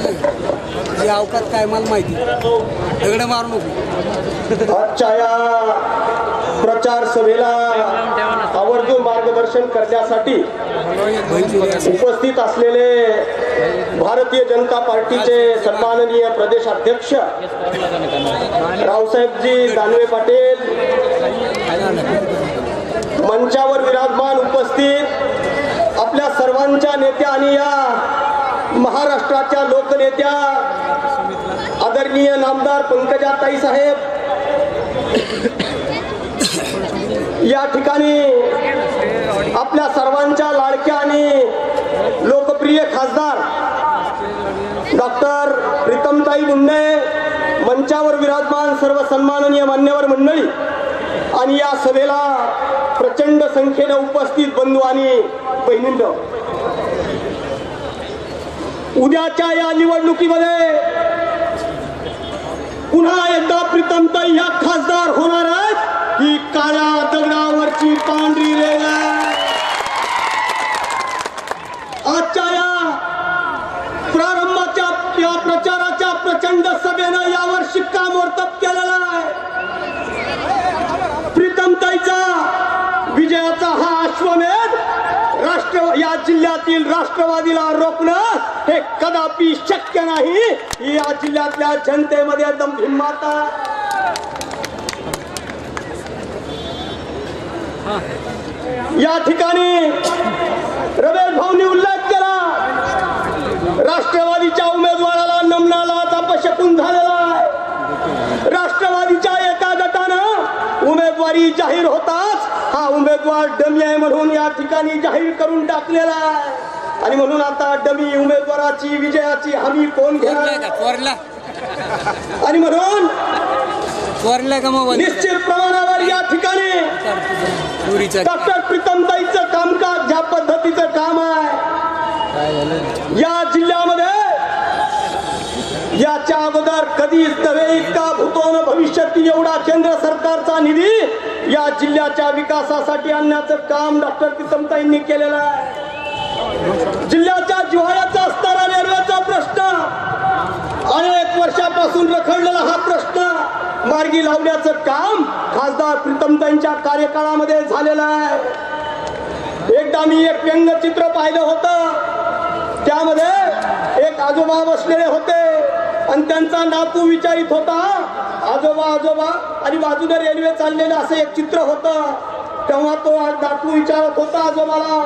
जी अवकात काय मला माहिती. दगड मारू नको. आजच्या या प्रचार सभेला आवर्जून मार्गदर्शन करण्यासाठी उपस्थित असलेले भारतीय जनता पार्टीचे सन्माननीय प्रदेश अध्यक्ष रावसाहेबजी दानवे पाटील मंचावर विराजमान उपस्थित आपल्या सर्वांच्या नेत्या आणि या महाराष्ट्राच्या लोकनेत्या आदरणीय नामदार पंकजाताई साहेब. या ठिकाणी आपल्या सर्वांच्या लाडक्या आणि लोकप्रिय खासदार डॉक्टर प्रीतमताई मुंडे मंचावर विराजमान सर्व सन्माननीय मान्यवर मंडळी आणि या सभेला प्रचंड संख्येने उपस्थित बंधू आणि बहिणींना. उद्याच्या या निवडणुकीमध्ये पुन्हा एकदा प्रीतमताई ह्या खासदार होणार आहेत. राष्ट्र या जिल्ह्यातील राष्ट्रवादीला रोखणं हे कदापि शक्य नाही. या जिल्ह्यातल्या जनतेमध्ये एकदम हिंमत या ठिकाणी रमेश भाऊनी उल्लेख केला. राष्ट्रवादीच्या उमेदवाराला नमनाला अपशकून झालेला आहे. राष्ट्रवादीच्या एका गटानं उमेदवारी जाहीर होताच उमेदवार डमी आहे म्हणून या ठिकाणी जाहीर करून टाकलेला आहे. आणि म्हणून आता डमी उमेदवाराची विजयाची हमी कोण घेणार? आणि म्हणून निश्चित प्रमाणावर या ठिकाणी डॉक्टर प्रीतमताईचं कामकाज ज्या पद्धतीचं काम आहे या जिल्ह्यामध्ये याच्या अगोदर कधीच नव्हे इतका भूतोन भविष्यातील एवढा केंद्र सरकारचा निधी या जिल्ह्याच्या विकासासाठी आणण्याचं काम डॉक्टर किसमताईंनी केलेलं आहे. जिल्ह्याच्या जिव्हाळ्याचा असणारा रेल्वेचा प्रश्न अनेक वर्षापासून रखडलेला हा प्रश्न मार्गी लावण्याचं काम खासदार प्रीतमताईंच्या कार्यकाळामध्ये झालेलं आहे. एकदा मी एक व्यंगचित्र पाहिलं होतं. त्यामध्ये एक आजोबा बसलेले होते. आणि त्यांचा नातू विचारित होता आजोबा आजोबा आणि बाजूने रेल्वे चाललेलं असं एक चित्र होतं. तेव्हा तो नातू विचारत होता आजोबाला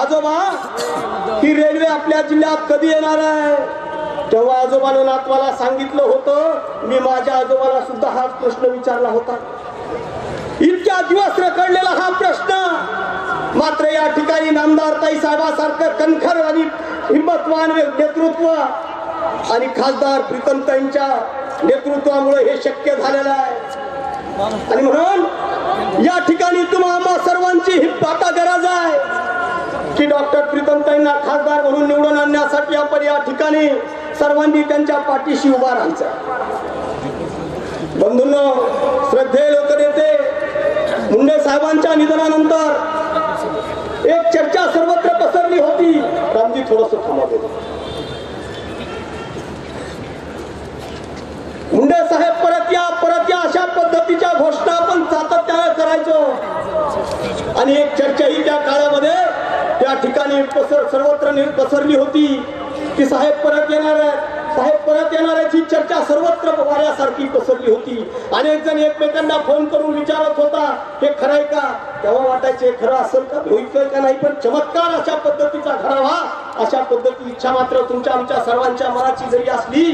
आजोबा ही रेल्वे आपल्या जिल्ह्यात कधी येणार आहे? तेव्हा आजोबानं नातवाला सांगितलं होतं मी माझ्या आजोबाला सुद्धा हा प्रश्न विचारला होता. इतक्या दिवस रखडलेला हा प्रश्न. मात्र या ठिकाणी नामदार ताई साहेबासारखं कणखर आणि हिंमतवान नेतृत्व आणि खासदार प्रीतमताईंच्या नेतृत्वामुळे हे शक्य झालेलं आहे. आणि म्हणून या ठिकाणी तुम्हा आम्हा सर्वांची ही आता गरज आहे की डॉक्टर प्रीतमताईंना खासदार म्हणून निवडून आणण्यासाठी आपण या ठिकाणी सर्वांनी त्यांच्या पाठीशी उभा राहायचं. बंधूंनो श्रद्धेय लोकनेते मुंडे साहेबांच्या निधनानंतर एक चर्चा सर्वत्र पसरली होती. रामजी थोडस थांबा देतो. मुंडे साहेब परत या परत या. अशा पद्धतीच्या घोषणा आपण सातत्याने करायचो. आणि एक चर्चा ही त्या काळामध्ये त्या ठिकाणी पसर सर्वत्र पसरली होती की साहेब परत येणार आहेत. साहेब परत येणार आहेत ही चर्चा सर्वत्र वाऱ्यासारखी पसरली होती. अनेक जण एकमेकांना फोन करून विचारत होता हे खरंय का? तेव्हा वाटायचे खरं असेल का? होईल का नाही? पण चमत्कार अशा पद्धतीचा घडावा अशा पद्धती इच्छा मात्र तुमच्या आमच्या सर्वांच्या मनाची जरी असली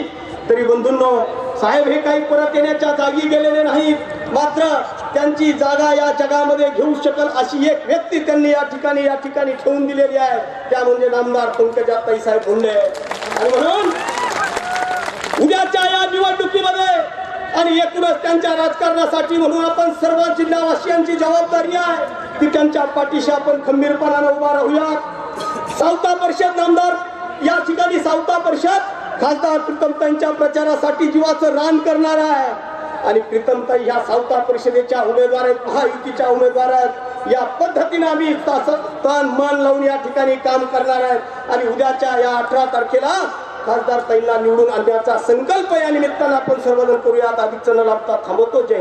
तरी बंधूंनो साहेब हे काही परत येण्याच्या जागी गेलेले नाहीत. मात्र त्यांची जागा या जगामध्ये घेऊ शकल अशी एक व्यक्ती त्यांनी या ठिकाणी या ठिकाणी ठेवून दिलेली आहे. त्या म्हणजे नामदार पंकजा साहेब मुंडे आणि म्हणून उद्याच्या या निवडणुकीमध्ये आणि एकूणच त्यांच्या राजकारणासाठी म्हणून आपण सर्व जिल्हावासियांची जबाबदारी आहे. ती त्यांच्या पाठीशी आपण खंबीरपणानं उभा राहूया सावता परिषद नामदार या ठिकाणी सावता परिषद. खासदार प्रीतमताईंच्या प्रचारासाठी जीवाचं रान करणार आहे. आणि प्रीतमताई ह्या सावता परिषदेच्या उमेदवार आहेत महायुतीच्या उमेदवार आहेत. या पद्धतीनं आम्ही तास- तन मन लावून या ठिकाणी काम करणार आहेत. आणि उद्याच्या या अठरा तारखेला खासदार ताईंना निवडून आणण्याचा संकल्प या निमित्तानं आपण सर्वजण करूयात. अधिक न लाभता थांबवतो. जय